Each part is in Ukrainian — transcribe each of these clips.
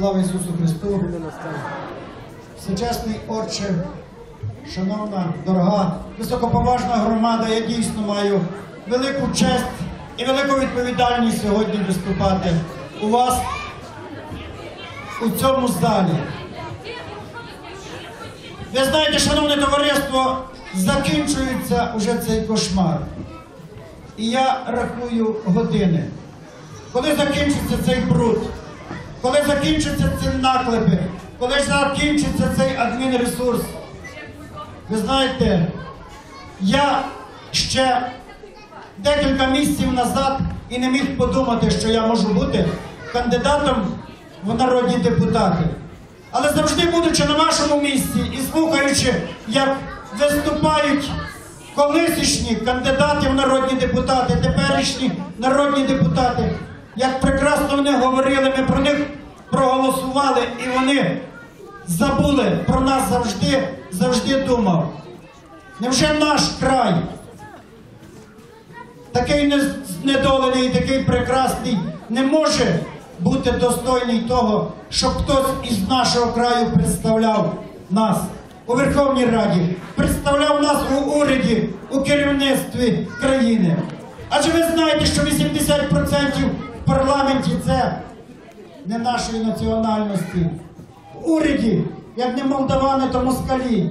Слава Ісусу Христу! Всечесний Отче, шановна, дорога, високоповажна громада, я дійсно маю велику честь і велику відповідальність сьогодні виступати у вас у цьому залі. Ви знаєте, шановне товариство, закінчується уже цей кошмар. І я рахую години. Коли закінчиться цей бруд, коли закінчаться ці наклепи, коли закінчиться цей адмінресурс, ви знаєте, я ще декілька місяців назад і не міг подумати, що я можу бути кандидатом в народні депутати. Але завжди будучи на нашому місці і слухаючи, як виступають колишні кандидати в народні депутати, теперішні народні депутати, як прекрасно вони говорили, ми про них проголосували і вони забули про нас завжди, завжди думав. Невже наш край такий не- знедолений, такий прекрасний, не може бути достойний того, щоб хтось із нашого краю представляв нас у Верховній Раді, представляв нас у уряді, у керівництві країни. Адже ви знаєте, що 80% в парламенті це не нашої національності. В уряді, як не молдавани, то москалі.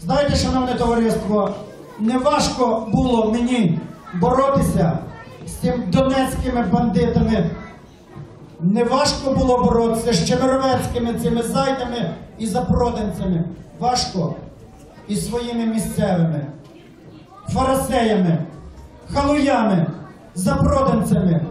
Знаєте, шановне товариство, не важко було мені боротися з цими донецькими бандитами. Не важко було боротися з чемеровецькими цими зайдами і запроданцями. Важко і своїми місцевими фарасеями, халуями, запроданцями,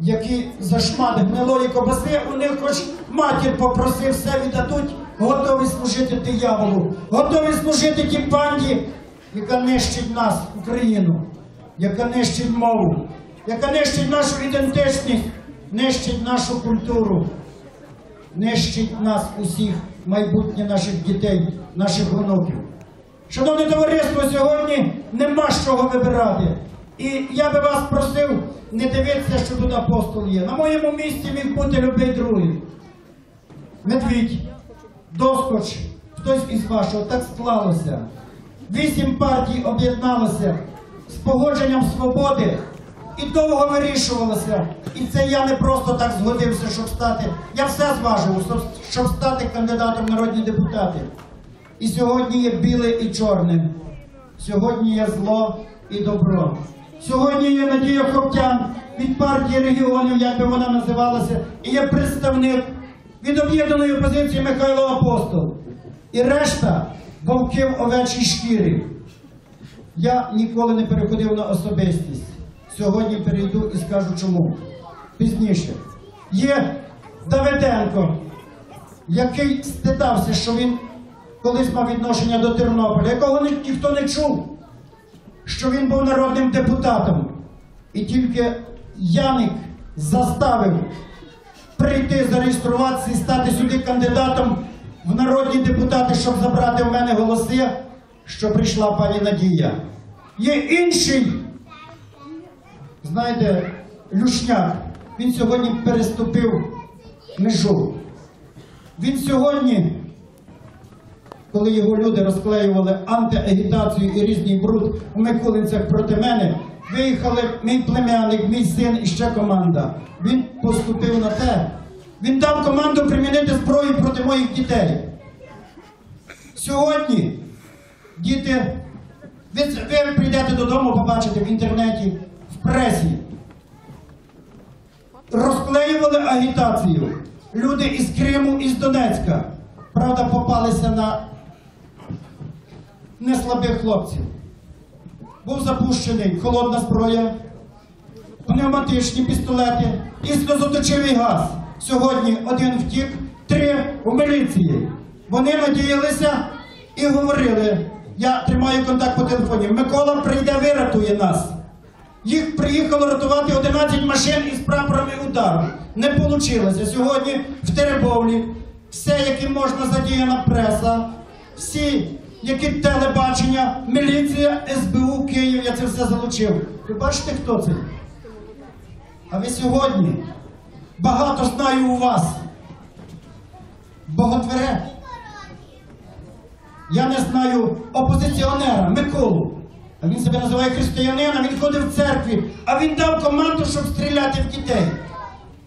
які за шмат гнилої кобаси, у них хоч матір попросив, все віддадуть, готові служити дияволу, готові служити тій банді, яка нищить нас, Україну, яка нищить мову, яка нищить нашу ідентичність, нищить нашу культуру, нищить нас усіх, майбутнє наших дітей, наших онуків. Шановне товариство, сьогодні нема з чого вибирати. І я би вас просив не дивитися, що тут апостол є. На моєму місці міг бути любий другий. Медвідь, доскоч, хтось із вашого, так склалося. Вісім партій об'єдналося з погодженням свободи і довго вирішувалося. І це я не просто так згодився, щоб стати. Я все зважив, щоб- стати кандидатом народні депутати. І сьогодні є біле і чорне. Сьогодні є зло і добро. Сьогодні є Надія Хоптян від партії регіонів, як би вона називалася, і є представник від об'єднаної опозиції Михайло Апостол. І решта вовки в овечій шкірі. Я ніколи не переходив на особистість. Сьогодні перейду і скажу чому. Пізніше. Є Давиденко, який стидався, що він колись мав відношення до Тернополя, якого ніхто не чув, що він був народним депутатом. І тільки Яник заставив прийти, зареєструватися і стати сюди кандидатом в народні депутати, щоб забрати в мене голоси, що прийшла пані Надія. Є інший, знаєте, Люшняк. Він сьогодні переступив межу. Він сьогодні коли його люди розклеювали антиагітацію і різний бруд у Миколинцях проти мене, виїхали мій племянник, мій син і ще команда. Він поступив на те. Він дав команду примінити зброю проти моїх дітей. Сьогодні діти, ви, ви прийдете додому, побачите в інтернеті, в пресі. Розклеювали агітацію. Люди із Криму, із Донецька. Правда, попалися на неслабих хлопців. Був запущений холодна зброя, пневматичні пістолети і сльозоточивий газ. Сьогодні один втік, три у міліції. Вони надіялися і говорили. Я тримаю контакт по телефоні. Микола прийде, вирятує нас. Їх приїхало рятувати 11 машин із прапорами удару. Не вийшло. Сьогодні в Теребовлі все, яке можна задіяна преса, всі, які телебачення, міліція, СБУ, Київ, я це все залучив. Ви бачите, хто це? А ви сьогодні багато знаю у вас. Боготвере. Я не знаю опозиціонера Миколу. А він себе називає християнином, він ходив в церкві, а він дав команду, щоб стріляти в дітей.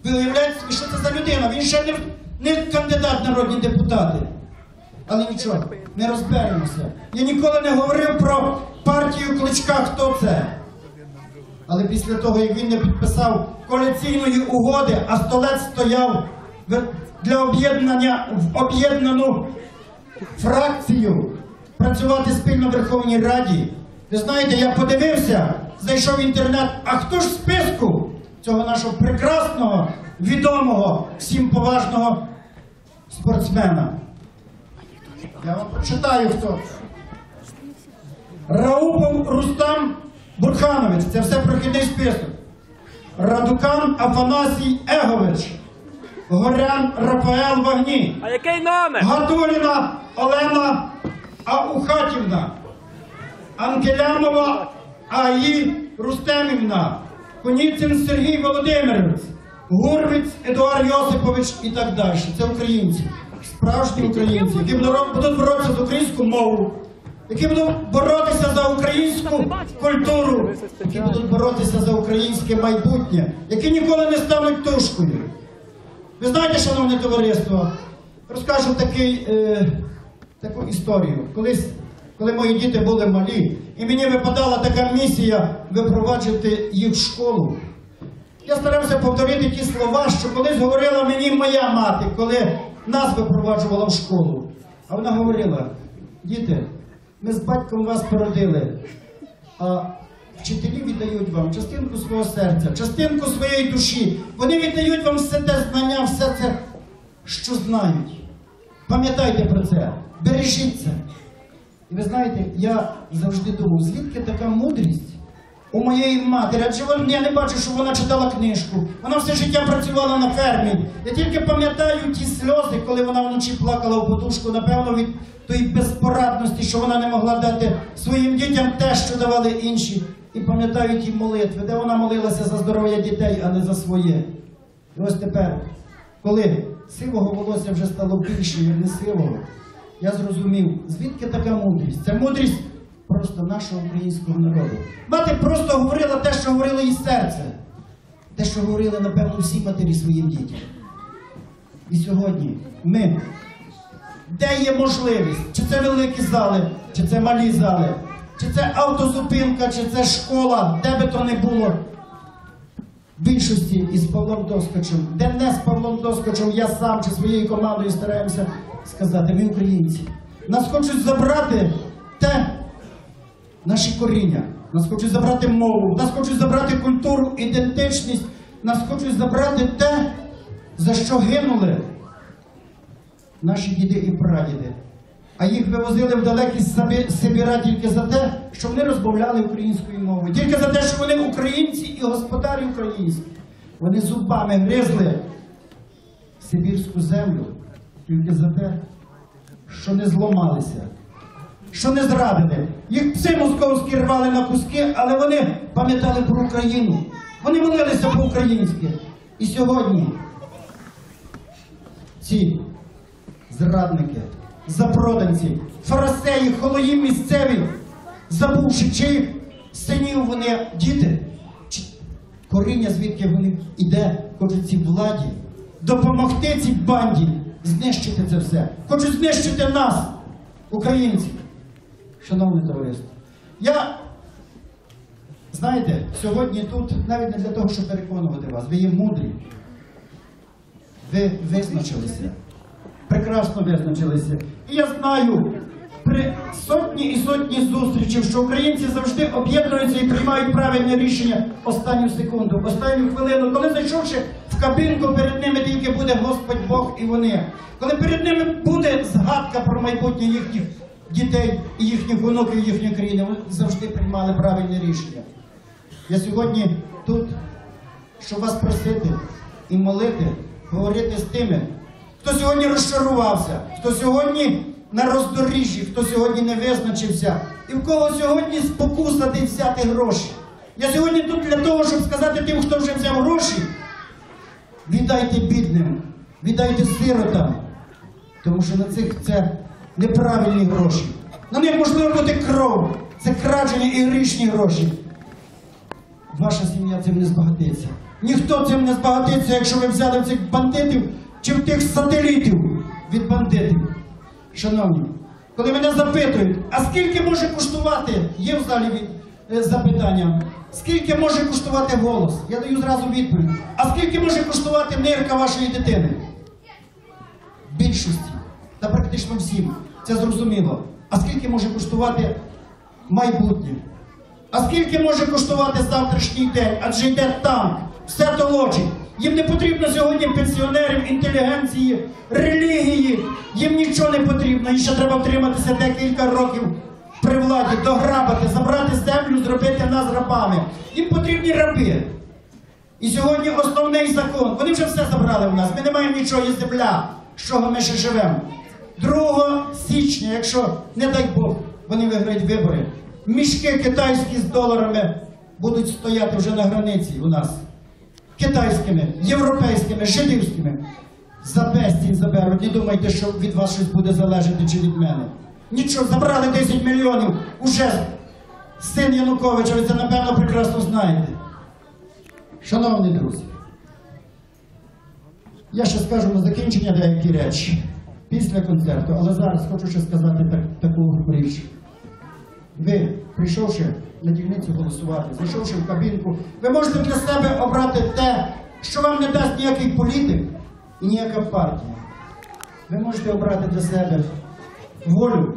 Ви уявляєте що це за людина? Він ще не, не кандидат народні депутати. Але нічого, не розберемося. Я ніколи не говорив про партію Кличка, хто це. Але після того, як він не підписав коаліційної угоди, а столець стояв для об'єднання в об'єднану фракцію працювати спільно в Верховній Раді. Ви знаєте, я подивився, зайшов в інтернет, а хто ж в списку цього нашого прекрасного, відомого, всім поважного спортсмена? Я вам прочитаю хто. Раупов Рустам Бурханович, це все прохідний список. Радукан Афанасій Егович, Горян Рафаел Вагні. А який номер? Гатуліна Олена Аухатівна, Ангелянова Аї Рустемівна, Коніцин Сергій Володимирович, Гурвіць Едуард Йосипович і так далі. Це українці, справжні українці, які будуть боротися за українську мову, які будуть боротися за українську культуру, які будуть боротися за українське майбутнє, які ніколи не стануть тушкою. Ви знаєте, шановне товариство, розкажу такий, е, таку історію. Колись, коли мої діти були малі, і мені випадала така місія випроваджувати їх в школу. Я старався повторити ті слова, що колись говорила мені моя мати, коли нас випроваджувала в школу. А вона говорила: діти, ми з батьком вас породили, а вчителі віддають вам частинку свого серця, частинку своєї душі. Вони віддають вам все те знання, все це, що знають. Пам'ятайте про це, бережіть це. І ви знаєте, я завжди думав, звідки така мудрість у моєї матері? Адже вон- я не бачу, що вона читала книжку. Вона все життя працювала на фермі. Я тільки пам'ятаю ті сльози, коли вона вночі плакала в подушку, напевно, від тої безпорадності, що вона не могла дати своїм дітям те, що давали інші. І пам'ятаю ті молитви, де вона молилася за здоров'я дітей, а не за своє. І ось тепер, коли сивого волосся вже стало більше, як не сивого, я зрозумів, звідки така мудрість? Це мудрість просто нашого українського народу. Мати просто говорила те, що говорило її серце, те, що говорили, напевно, всі матері своїм дітям. І сьогодні ми, де є можливість, чи це великі зали, чи це малі зали, чи це автозупинка, чи це школа, де би то не було, більшості із Павлом Доскочем, де не з Павлом Доскочем, я сам чи своєю командою стараємося сказати, ми українці. Нас хочуть забрати те, наші коріння, нас хочуть забрати мову, нас хочуть забрати культуру, ідентичність, нас хочуть забрати те, за що гинули наші діди і прадіди. А їх вивозили в далекі Сибіра тільки за те, що вони розмовляли українською мовою, тільки за те, що вони українці і господарі українські. Вони зубами гризли сибірську землю тільки за те, що не зламалися, що не зрадили. Їх пси московські рвали на куски, але вони пам'ятали про Україну. Вони молилися по-українськи. І сьогодні ці зрадники, запроданці, фарисеї, холої місцеві, забувши чиїх синів вони діти, коріння, звідки вони іде, хочуть цій владі, допомогти цій банді знищити це все. Хочуть знищити нас, українців. Шановне товариство, я, знаєте, сьогодні тут навіть не для того, щоб переконувати вас, ви є мудрі. Ви визначилися. Прекрасно визначилися. І я знаю при сотні і сотні зустрічей, що українці завжди об'єднуються і приймають правильне рішення останню секунду, останню хвилину, коли зайшовши в кабінку, перед ними тільки буде Господь Бог і вони. Коли перед ними буде згадка про майбутнє їхніх дітей і їхніх онуків, і їхньої країни, вони завжди приймали правильне рішення. Я сьогодні тут, щоб вас просити і молити, говорити з тими, хто сьогодні розчарувався, хто сьогодні на роздоріжжі, хто сьогодні не визначився, і в кого сьогодні спокуса десь взяти гроші. Я сьогодні тут для того, щоб сказати тим, хто вже взяв гроші, віддайте бідним, віддайте сиротам. Тому що на цих це неправильні гроші. На них можливо бути кров. Це крадені і грішні гроші. Ваша сім'я цим не збагатиться. Ніхто цим не збагатиться, якщо ви взяли цих бандитів чи в тих сателітів від бандитів. Шановні, коли мене запитують, а скільки може коштувати, є в залі від, е, запитання, скільки може коштувати голос? Я даю зразу відповідь. А скільки може коштувати нирка вашої дитини? Більшості та практично всім. Це зрозуміло. А скільки може коштувати майбутнє? А скільки може коштувати завтрашній день? Адже йде танк, все толочить. Їм не потрібно сьогодні пенсіонерів, інтелігенції, релігії. Їм нічого не потрібно. І ще треба втриматися декілька років при владі, дограбати, забрати землю, зробити нас рабами. Їм потрібні раби. І сьогодні основний закон. Вони вже все забрали в нас. Ми не маємо нічого, є земля, з чого ми ще живемо. 2 січня, якщо, не дай Бог, вони виграють вибори, мішки китайські з доларами будуть стояти вже на границі у нас. Китайськими, європейськими, жидівськими. За безцінь заберуть. Не думайте, що від вас щось буде залежати чи від мене. Нічого, забрали 10 мільйонів. Уже син Януковича, ви це напевно прекрасно знаєте. Шановні друзі, я ще скажу на закінчення деякі речі після концерту, але зараз хочу ще сказати так, таку річ. Ви, прийшовши на дільницю голосувати, зайшовши в кабінку, ви можете для себе обрати те, що вам не дасть ніякий політик і ніяка партія. Ви можете обрати для себе волю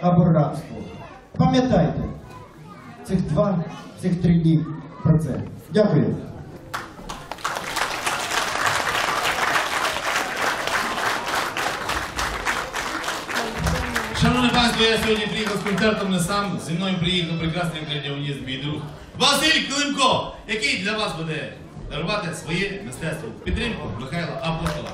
або рабство. Пам'ятайте цих два, цих три дні про це. Дякую. Шановне панство, я сьогодні приїхав з концертом не сам. Зі мною приїхав прекрасний акордеоніст, мій друг Василь Климко, який для вас буде дарувати своє мистецтво підтримку Михайла Апостола.